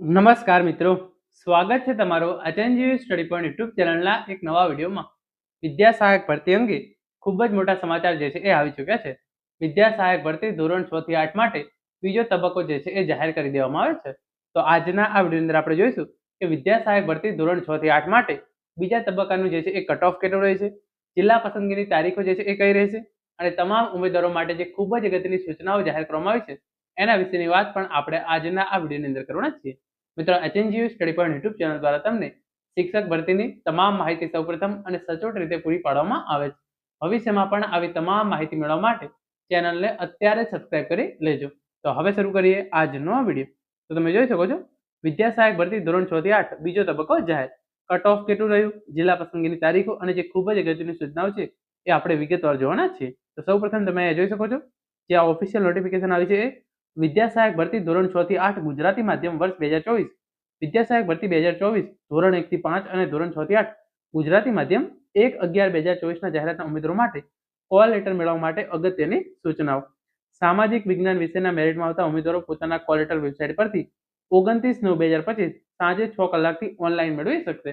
નમસ્કાર મિત્રો. સ્વાગત છે તમારો અચેન્જી સ્ટડી પોઈન્ટ યુટ્યુબ ચેનલના એક નવા વિડીયોમાં. વિદ્યા સહાયક ભરતી અંગે ખૂબ જ મોટા સમાચાર જે છે એ આવી ચૂક્યા છે. વિદ્યા સહાયક ભરતી ધોરણ છ થી આઠ માટે બીજો તબક્કો જે છે એ જાહેર કરી દેવામાં આવે છે. તો આજના આ વિડીયોની અંદર આપણે જોઈશું કે વિદ્યા સહાયક ભરતી ધોરણ છ થી આઠ માટે બીજા તબક્કાનું જે છે એ કટ ઓફ કેટલો રહેશે જિલ્લા પસંદગીની તારીખો જે છે એ કઈ રહેશે અને તમામ ઉમેદવારો માટે જે ખૂબ જ અગત્યની સૂચનાઓ જાહેર કરવામાં આવી છે, એના વિશેની વાત પણ આપણે આજના આ વિડીયોની અંદર કરવાના છીએ. મિત્રો HNGU study point YouTube channel દ્વારા તમને શિક્ષક ભરતીની તમામ માહિતી સૌપ્રથમ અને સચોટ રીતે પૂરી પાડવામાં આવે છે. ભવિષ્યમાં પણ આવી તમામ માહિતી મેળવવા માટે ચેનલને અત્યારે સબસ્ક્રાઇબ કરી લેજો. તો હવે શરૂ કરીએ આજનો વીડિયો. તો તમે જોઈ શકો છો, વિદ્યા સહાયક ભરતી ધોરણ છ થી આઠ, બીજો તબક્કો જાહેર. કટ ઓફ કેટલું રહ્યું? જિલ્લા પસંદગીની તારીખો અને જે ખૂબ જ અગત્યની સૂચનાઓ છે, એ આપણે વિગતવાર જોવાના છીએ. તો સૌપ્રથમ તમે અહીંયા જોઈ શકો છો, જે આ ઓફિશિયલ નોટિફિકેશન આવી છે એ વિદ્યા સહાયક ભરતી ધોરણ છ થી આઠ ગુજરાતી માધ્યમ વર્ષ બે હજાર ચોવીસ. વિદ્યા સહાયક ભરતી બે હજાર ચોવીસ, ધોરણ એક થી પાંચ અને ધોરણ છ થી આઠ, ગુજરાતી માધ્યમ એક અગિયાર બે હજાર ચોવીસના જાહેરાતના ઉમેદવારો માટે કોલ લેટર મેળવવા માટે અગત્યની સૂચનાઓ. સામાજિક વિજ્ઞાન વિષયના મેરિટમાં આવતા ઉમેદવારો પોતાના કોલ લેટર વેબસાઇટ પરથી ઓગણત્રીસ નવ બે હજાર પચીસ સાંજે છ કલાકથી ઓનલાઈન મેળવી શકશે.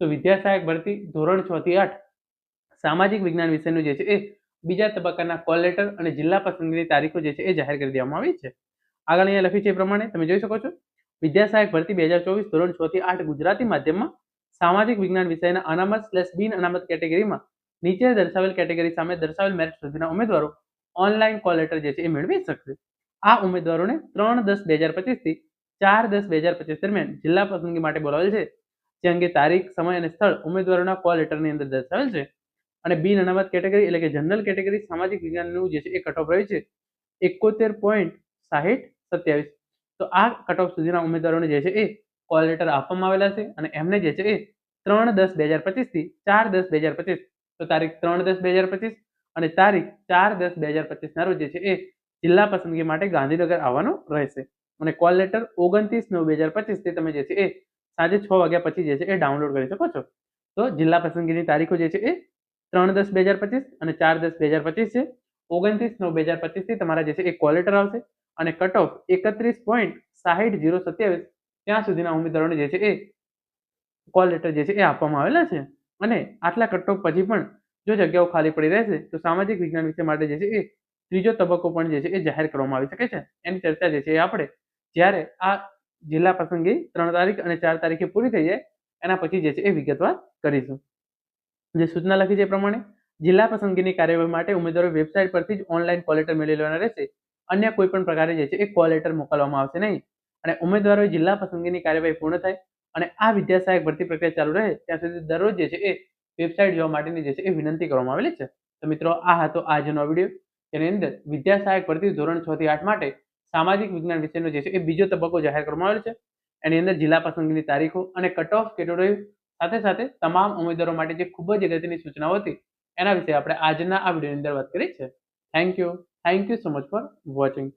તો વિદ્યાસહાયક ભરતી ધોરણ છ થી આઠ સામાજિક વિજ્ઞાન વિષયનું જે છે એ બીજા તબક્કાના કોલ લેટર અને જિલ્લા પસંદગીની તારીખો જે છે એ જાહેર કરી દેવામાં આવી છે. આગળ અહીંયા લખ્યું છે એ પ્રમાણે, તમે જોઈ શકો છો. વિદ્યા સહાયક ભરતી બે હજાર ચોવીસ ધોરણ છ થી આઠ ગુજરાતી માધ્યમમાં સામાજિક વિજ્ઞાન વિષયના અનામત સ્લેશ બિન અનામત કેટેગરીમાં નીચે દર્શાવેલ કેટેગરી સામે દર્શાવેલ મેરિટ સુધીના ઉમેદવારો ઓનલાઈન કોલ લેટર જે છે એ મેળવી શકશે. આ ઉમેદવારોને ત્રણ દસ બે હજાર પચીસથી ચાર દસ બે હજાર પચીસ દરમિયાન જિલ્લા પસંદગી માટે બોલાવેલ છે. જે અંગે તારીખ, સમય અને સ્થળ ઉમેદવારોના કોલ લેટરની અંદર દર્શાવેલ છે. અને બિન અનામત કેટેગરી એટલે કે જનરલ કેટેગરી સામાજિક વિજ્ઞાનનું જે છે એ કટ ઓફ રહ્યું છે. એકોતેર પોઈન્ટ સાહીઠ સત્યાવીસ. તો આ કટ સુધીના ઉમેદવારોને જે છે એ કોલ લેટર આપવામાં આવેલા છે અને એમને જે છે એ ત્રણ દસ બે હજાર પચીસથી ચાર દસ બે હજાર પચીસ. તો તારીખ ત્રણ દસ બે હજાર પચીસ અને તારીખ ચાર દસ બે હજાર પચીસના રોજ જે છે એ જિલ્લા પસંદગી માટે ગાંધીનગર આવવાનું રહેશે. અને કોલ લેટર ઓગણત્રીસ નવ બે હજાર પચીસથી તમે જે છે એ સાંજે છ વાગ્યા પછી જે છે એ ડાઉનલોડ કરી શકો છો. તો જિલ્લા પસંદગીની તારીખો જે છે એ ત્રણ દસ બે હજાર પચીસ અને ચાર દસ બે હજાર પચીસ છે. ઓગણત્રીસ નવ બે હજાર પચીસથી તમારા જે છે એ કોલ લેટર આવશે અને કટ ઓફ એકત્રીસ પોઈન્ટ સાહીઠ જીરો સત્યાવીસ ત્યાં સુધીના ઉમેદવારોને જે છે એ કોલ લેટર જે છે એ આપવામાં આવેલા છે. અને આટલા કટ ઓફ પછી પણ જો જગ્યાઓ ખાલી પડી રહેશે તો સામાજિક વિજ્ઞાન વિષય માટે જે છે એ ત્રીજો તબક્કો પણ જે છે એ જાહેર કરવામાં આવી શકે છે. એની ચર્ચા જે છે એ આપણે જ્યારે આ જિલ્લા પસંદગી ત્રણ તારીખ અને ચાર તારીખે પૂરી થઈ જાય એના પછી જે છે એ વિગતવાર કરીશું. જે સૂચના લખી છે એ પ્રમાણે, જિલ્લા પસંદગીની કાર્યવાહી માટે ઉમેદવારો વેબસાઇટ પરથી જ ઓનલાઈન કોલ લેટર મેળવી લેવાના રહેશે. અન્ય કોઈ પણ પ્રકારે જે છે એ કોલ લેટર મોકલવામાં આવશે નહીં. અને ઉમેદવારોએ જિલ્લા પસંદગીની કાર્યવાહી પૂર્ણ થાય અને આ વિદ્યા સહાયક ભરતી પ્રક્રિયા ચાલુ રહે, ત્યાં સુધી દરરોજ જે છે એ વેબસાઇટ જોવા માટેની જે છે એ વિનંતી કરવામાં આવેલી છે. તો મિત્રો, આ હતો આજનો વીડિયો. તેની અંદર વિદ્યા સહાયક ભરતી ધોરણ છ થી આઠ માટે સામાજિક વિજ્ઞાન વિષયનો જે છે એ બીજો તબક્કો જાહેર કરવામાં આવેલો છે. એની અંદર જિલ્લા પસંદગીની તારીખો અને કટ ઓફ કેટલું સાથે સાથે તમામ ઉમેદવારો માટે જે ખૂબ જ અગત્યની સૂચનાઓ હતી, એના વિશે આપણે આજના આ વિડીયોની અંદર વાત કરી છે. Thank you thank you so much for watching